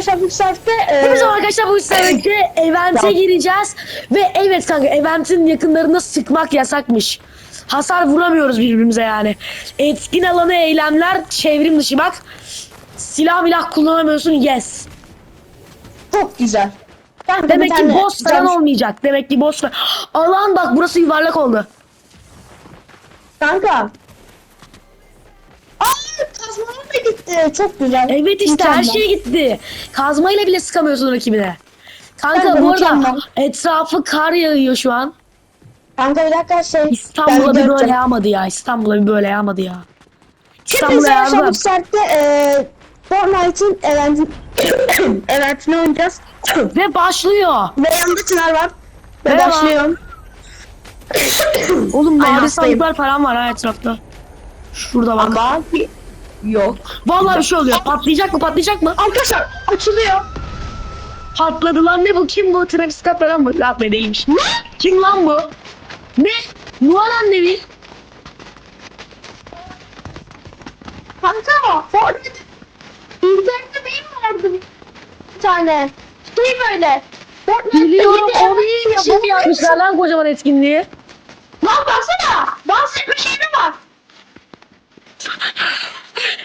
arkadaşlar bu saatte e, Hepinize arkadaşlar bu seferinde event'e gireceğiz. Ve evet kanka event'in yakınlarında sıkmak yasakmış. Hasar vuramıyoruz birbirimize yani. Etkin alanı eylemler çevrim dışı bak. Silah milah kullanamıyorsun yes. çok güzel. Kanka, Demek ki boss falan olmayacak. Demek ki boss falan. Alan bak burası yuvarlak oldu. Kanka. Aa kazmalar da gitti. Çok güzel. Evet işte her Mükemmel. şey gitti. Kazmayla bile sıkamıyorsun rakibine. Kanka Kanka, bu arada mükemmel. etrafı kar yağıyor şu an. Kanka bir dakika şey. İstanbul'a bir böyle yağmadı ya. İstanbul'a bir böyle yağmadı ya. İstanbul'a Hepinize arkadaşlar yağdı. bu saatte e, Fortnite'in eventi, eventini oynayacağız. Ve başlıyor. Ve yanında Çınar var. Ve Merhaba. başlıyorum. Oğlum mavi hastayım. sandıklar falan var ha etrafta. Şurada bak. Ama yok. Vallahi bir şey oluyor. Patlayacak mı patlayacak mı? Arkadaşlar açılıyor. Patladı lan ne bu? Kim bu? Travis Scott falan mı? Lan ne değilmiş. Kim lan bu? Ne? Nuhan annevi. Kanka Fortnite internette benim vardı bir tane. Şey böyle. Fortnite'de Biliyorum yeni onu. Şimdi yapmışlar lan kocaman etkinliği. Lan baksana. Dans etme şeyi mi var?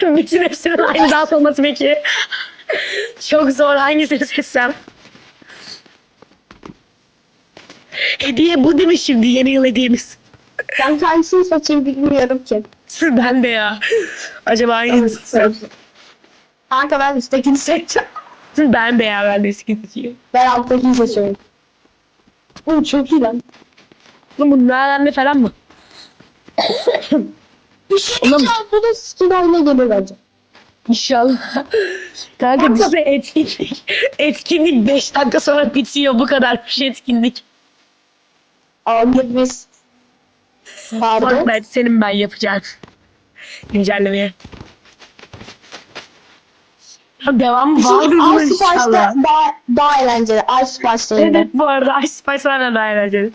Bütün hepsinin aynı dans olması peki. Çok zor hangisini seçsem. Hediye bu değil mi şimdi yeni yıl hediyemiz? Ben hangisini seçeyim bilmiyorum ki. ben de ya. Acaba hangisi? Kanka ben üsttekini seçeceğim. Ben de ya ben de eski seçiyorum. Ben alttakini seçiyorum. Oğlum çok iyi lan. Oğlum bu nerede falan mı? Bir şey Oğlum- diyeceğim. Bu da skin haline gelir bence. İnşallah. Kanka bize etkinlik, etkinlik 5 dakika sonra bitiyor. Bu kadar bir şey etkinlik. Aldık biz. Pardon. Fortnite senin ben yapacağım. Güncellemeye. Ya Devam var mı Ice Spice'da inşallah? daha, daha eğlenceli. Ice Spice'da. Evet bu arada Ice Spice hala daha eğlenceli.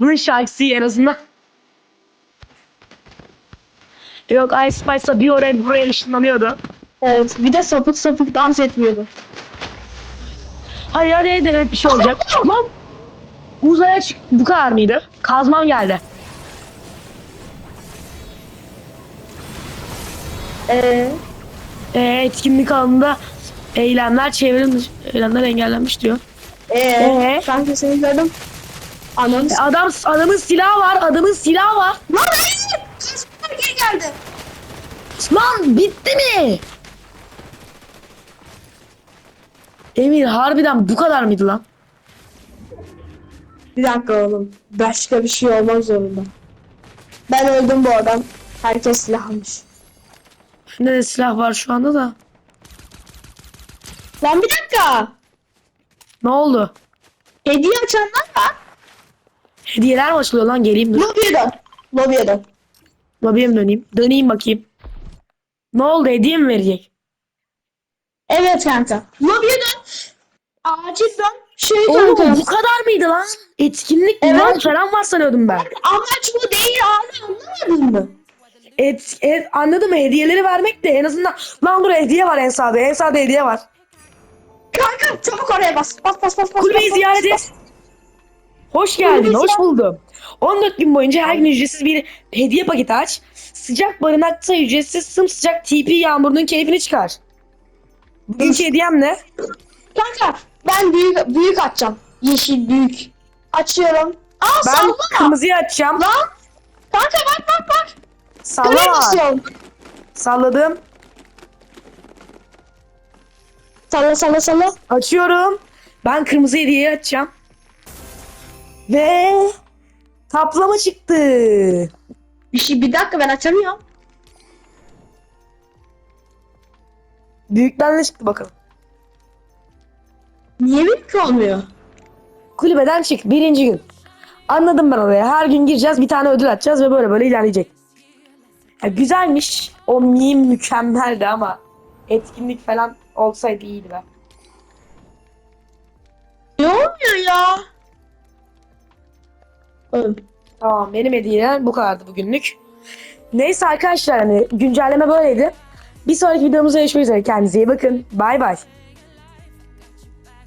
Bunun şarkısı en azından. Yok Ice Spice'da bir oraya buraya ışınlanıyordu. Evet. Bir de sapık sapık dans etmiyordu. Hayır hadi evet bir şey olacak. Lan uzaya çık bu kadar mıydı? Kazmam geldi. Eee? Ee, etkinlik alanında eylemler çevrim dışı- eylemler engellenmiş diyor. Eee? Ee? Kanka seni gördüm. Ananı s- Adam adamın silahı var, adamın silahı var. Lan geldi. Lan bitti mi? Emir harbiden bu kadar mıydı lan? Bir dakika oğlum. Başka bir şey olmak zorunda. Ben öldüm bu adam. Herkes silah almış. Bende de silah var şu anda da. Lan bir dakika. Ne oldu? Hediye açanlar var. Hediyeler mi açılıyor lan? Geleyim dur. Lobiye dön. Lobiye dön. Lobiye mi döneyim? Döneyim bakayım. Ne oldu? Hediye mi verecek? Evet kanka. Lobiye dön. Acil dön. Şey Oğlum kanka. bu kadar mıydı lan? Etkinlik Evet. evet. falan var sanıyordum ben. Amaç bu değil abi anlamadın mı? Et, et, anladım hediyeleri vermek de en azından lan dur hediye var en sağda en sağda hediye var. Kanka çabuk oraya bas. Bas bas bas bas. Kulübeyi bas, ziyaret bas, et. Hoş geldin, Kulübeyi hoş buldum. 14 gün boyunca her gün ücretsiz bir hediye paketi aç. Sıcak barınakta ücretsiz sımsıcak TP yağmurunun keyfini çıkar. Bugünkü hediyem ne? Kanka ben büyük büyük açacağım. Yeşil büyük. Açıyorum. Aa Ben sallama. kırmızıyı açacağım. Lan. Kanka bak bak bak. Salla. Salladım. Salla salla salla. Açıyorum. Ben kırmızı hediyeyi açacağım. Ve kaplama çıktı. Bir şey bir dakika ben açamıyorum. Büyükten ne çıktı bakalım. Niye büyük olmuyor? Kulübeden çık. Birinci gün. Anladım ben oraya. Her gün gireceğiz. Bir tane ödül atacağız ve böyle böyle ilerleyecek. Ya güzelmiş. O meme mükemmeldi ama etkinlik falan olsaydı iyiydi be. Ne oluyor ya? Tamam benim hediyem bu kadardı bugünlük. Neyse arkadaşlar hani güncelleme böyleydi. Bir sonraki videomuzda görüşmek üzere. Kendinize iyi bakın. Bay bay.